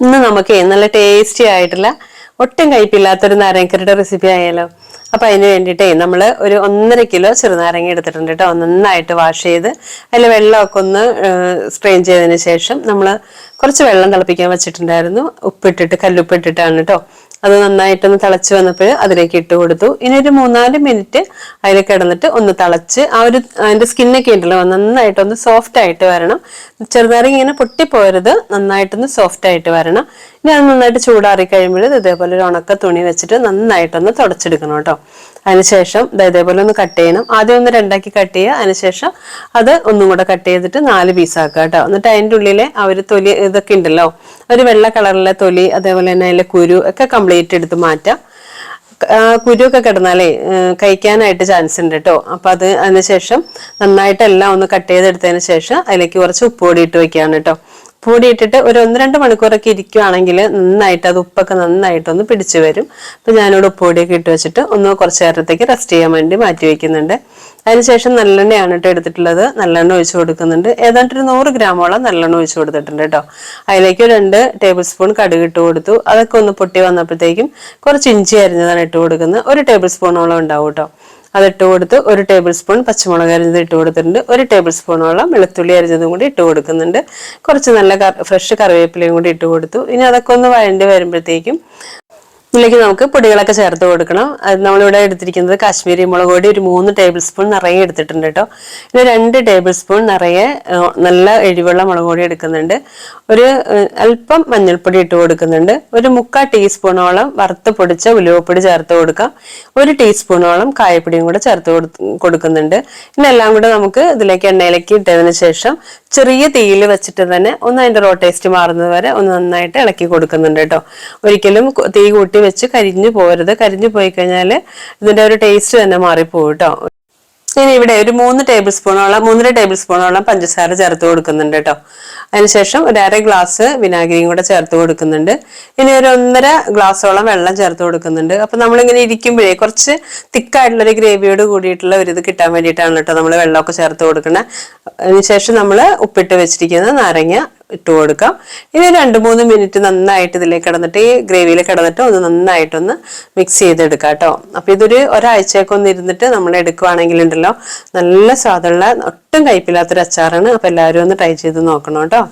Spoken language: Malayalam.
ഇന്ന് നമുക്ക് നല്ല ടേസ്റ്റി ആയിട്ടുള്ള ഒട്ടും കഴിപ്പില്ലാത്തൊരു നാരങ്ങക്കറിയുടെ റെസിപ്പി ആയാലോ. അപ്പൊ അതിന് വേണ്ടിയിട്ടേ നമ്മൾ ഒരു ഒന്നര കിലോ ചെറുനാരങ്ങ എടുത്തിട്ടുണ്ട് കേട്ടോ. നന്നായിട്ട് വാഷ് ചെയ്ത് അതിൽ വെള്ളമൊക്കെ ഒന്ന് സ്ട്രെയിൻ ചെയ്തതിന് ശേഷം നമ്മൾ കുറച്ച് വെള്ളം തിളപ്പിക്കാൻ വെച്ചിട്ടുണ്ടായിരുന്നു. ഉപ്പിട്ടിട്ട് കല്ലുപ്പിട്ടിട്ടാണ് കേട്ടോ. അത് നന്നായിട്ടൊന്ന് തിളച്ച് വന്നപ്പോൾ അതിലേക്ക് ഇട്ട് കൊടുത്തു. ഇനി ഒരു മൂന്നാൽ മിനിറ്റ് അതിൽ കിടന്നിട്ട് ഒന്ന് തിളച്ച് ആ ഒരു അതിന്റെ സ്കിന്നൊക്കെ ഉണ്ടല്ലോ നന്നായിട്ടൊന്ന് സോഫ്റ്റ് ആയിട്ട് വരണം. ചെറുതായി ഇങ്ങനെ പൊട്ടിപ്പോരുത് നന്നായിട്ടൊന്ന് സോഫ്റ്റ് ആയിട്ട് വരണം. ഇനി അത് നന്നായിട്ട് ചൂടാറി കഴിയുമ്പോൾ ഇതേപോലെ ഒരു ഉണക്ക തുണി വെച്ചിട്ട് നന്നായിട്ടൊന്ന് തുടച്ചെടുക്കണം കേട്ടോ. അതിനുശേഷം ഇതേപോലെ ഒന്ന് കട്ട് ചെയ്യണം. ആദ്യം ഒന്ന് രണ്ടാക്കി കട്ട് ചെയ്യുക. അതിനുശേഷം അത് ഒന്നും കൂടെ കട്ട് ചെയ്തിട്ട് നാല് പീസാക്കുക കേട്ടോ. എന്നിട്ട് അതിന്റെ ഉള്ളിലെ ആ ഒരു തൊലി ഇതൊക്കെ ഉണ്ടല്ലോ ഒരു വെള്ള കളറിലെ തൊലി അതേപോലെ തന്നെ അതിലെ കുരു ഒക്കെ കംപ്ലീറ്റ് എടുത്ത് മാറ്റാം. കുരുവൊക്കെ കിടന്നാലേ കഴിക്കാനായിട്ട് ചാൻസ് ഉണ്ട് കേട്ടോ അപ്പൊ അത് അതിനുശേഷം നന്നായിട്ട് എല്ലാം ഒന്ന് കട്ട് ചെയ്തെടുത്തതിന് ശേഷം അതിലേക്ക് കുറച്ച് ഉപ്പ് പൊടി ഇട്ട് വെക്കുകയാണ് കേട്ടോ ഉപ്പ് പൊടി ഇട്ടിട്ട് ഒരു ഒന്ന് രണ്ട് മണിക്കൂറൊക്കെ ഇരിക്കുവാണെങ്കിൽ നന്നായിട്ട് അത് ഉപ്പൊക്കെ നന്നായിട്ടൊന്ന് പിടിച്ചു വരും. അപ്പൊ ഞാനിവിടെ ഉപ്പൊടിയൊക്കെ ഇട്ട് വെച്ചിട്ട് ഒന്ന് കുറച്ച് നേരത്തേക്ക് റെസ്റ്റ് ചെയ്യാൻ വേണ്ടി മാറ്റി വെക്കുന്നുണ്ട്. അതിനുശേഷം നല്ലെണ്ണയാണ് കേട്ടോ എടുത്തിട്ടുള്ളത്. നല്ലെണ്ണ ഒഴിച്ചു കൊടുക്കുന്നുണ്ട്. ഏതാണ്ട് ഒരു നൂറ് ഗ്രാമോളം നല്ലെണ്ണ ഒഴിച്ചു കൊടുത്തിട്ടുണ്ട് കേട്ടോ അതിലേക്ക് രണ്ട് ടേബിൾ സ്പൂൺ കടുക് ഇട്ട് കൊടുത്തു. അതൊക്കെ ഒന്ന് പൊട്ടി വന്നപ്പോഴത്തേക്കും കുറച്ച് ഇഞ്ചി അരിഞ്ഞതാണ് ഇട്ട് കൊടുക്കുന്നത്. ഒരു ടേബിൾ സ്പൂണോളം ഉണ്ടാവും കേട്ടോ അതിട്ട് കൊടുത്ത് ഒരു ടേബിൾ സ്പൂൺ പച്ചമുളക് അരിഞ്ഞത് ഇട്ട് കൊടുത്തിട്ടുണ്ട്. ഒരു ടേബിൾ സ്പൂണോളം വെളുത്തുള്ളി അരിഞ്ഞതും കൂടി ഇട്ട് കൊടുക്കുന്നുണ്ട്. കുറച്ച് നല്ല ഫ്രഷ് കറിവേപ്പിലയും കൂടി ഇട്ട് കൊടുത്തു. ഇനി അതൊക്കെ ഒന്ന് വഴണ്ടി വരുമ്പോഴത്തേക്കും ഇതിലേക്ക് നമുക്ക് പൊടികളൊക്കെ ചേർത്ത് കൊടുക്കണം. അത് നമ്മളിവിടെ എടുത്തിരിക്കുന്നത് കാശ്മീരി മുളക് പൊടി ഒരു മൂന്ന് ടേബിൾ സ്പൂൺ നിറയെ എടുത്തിട്ടുണ്ട് കേട്ടോ പിന്നെ രണ്ട് ടേബിൾ സ്പൂൺ നിറയെ നല്ല എരിവുള്ള മുളക് പൊടി എടുക്കുന്നുണ്ട്. ഒരു അല്പം മഞ്ഞൾപ്പൊടി ഇട്ട് കൊടുക്കുന്നുണ്ട്. ഒരു മുക്കാൽ ടീസ്പൂണോളം വറുത്ത് പൊടിച്ച ഉലുവപ്പൊടി ചേർത്ത് കൊടുക്കാം. ഒരു ടീസ്പൂണോളം കായപ്പൊടിയും കൂടെ ചേർത്ത് കൊടുക്കുന്നുണ്ട്. എല്ലാം കൂടെ നമുക്ക് ഇതിലേക്ക് എണ്ണയിലേക്ക് ഇട്ടതിന് ശേഷം ചെറിയ തീയിൽ വെച്ചിട്ട് തന്നെ ഒന്ന് അതിന്റെ റോ ടേസ്റ്റ് മാറുന്നത് വരെ ഒന്ന് നന്നായിട്ട് ഇളക്കി കൊടുക്കുന്നുണ്ട് കേട്ടോ ഒരിക്കലും തീ കൂട്ടി വെച്ച് കരിഞ്ഞു പോരുത് കരിഞ്ഞു പോയി കഴിഞ്ഞാൽ ഇതിന്റെ ഒരു ടേസ്റ്റ് തന്നെ മാറിപ്പോകും കേട്ടോ ഇനി ഇവിടെ ഒരു മൂന്ന് ടേബിൾ സ്പൂണോളം മൂന്നര ടേബിൾ സ്പൂണോളം പഞ്ചസാര ചേർത്ത് കൊടുക്കുന്നുണ്ട് കേട്ടോ അതിനുശേഷം ഒരു അര ഗ്ലാസ് വിനാഗിരിയും കൂടെ ചേർത്ത് കൊടുക്കുന്നുണ്ട്. ഇനി ഒരു ഒന്നര ഗ്ലാസ്സോളം വെള്ളം ചേർത്ത് കൊടുക്കുന്നുണ്ട്. അപ്പം നമ്മളിങ്ങനെ ഇരിക്കുമ്പോഴേ കുറച്ച് തിക്കായിട്ടുള്ള ഒരു ഗ്രേവിയോട് കൂടിയിട്ടുള്ള ഒരു ഇത് കിട്ടാൻ വേണ്ടിയിട്ടാണ് കേട്ടോ നമ്മൾ വെള്ളമൊക്കെ ചേർത്ത് കൊടുക്കുന്നത് അതിനുശേഷം നമ്മൾ ഉപ്പിട്ട് വെച്ചിരിക്കുന്ന നാരങ്ങ ഇട്ട് കൊടുക്കാം. ഇനി രണ്ട് മൂന്ന് മിനിറ്റ് നന്നായിട്ട് ഇതിലേക്ക് കിടന്നിട്ട് ഈ ഗ്രേവിയിൽ കിടന്നിട്ട് ഒന്ന് നന്നായിട്ടൊന്ന് മിക്സ് ചെയ്തെടുക്കാം കേട്ടോ. അപ്പം ഇതൊരു ഒരാഴ്ചയൊക്കെ ഒന്ന് ഇരുന്നിട്ട് നമ്മൾ എടുക്കുവാണെങ്കിൽ ഉണ്ടല്ലോ നല്ല സ്വാദുള്ള ഒട്ടും കയ്പില്ലാത്തൊരു അച്ചാറാണ്. അപ്പം എല്ലാവരും ഒന്ന് ട്രൈ ചെയ്ത് നോക്കണം കേട്ടോ.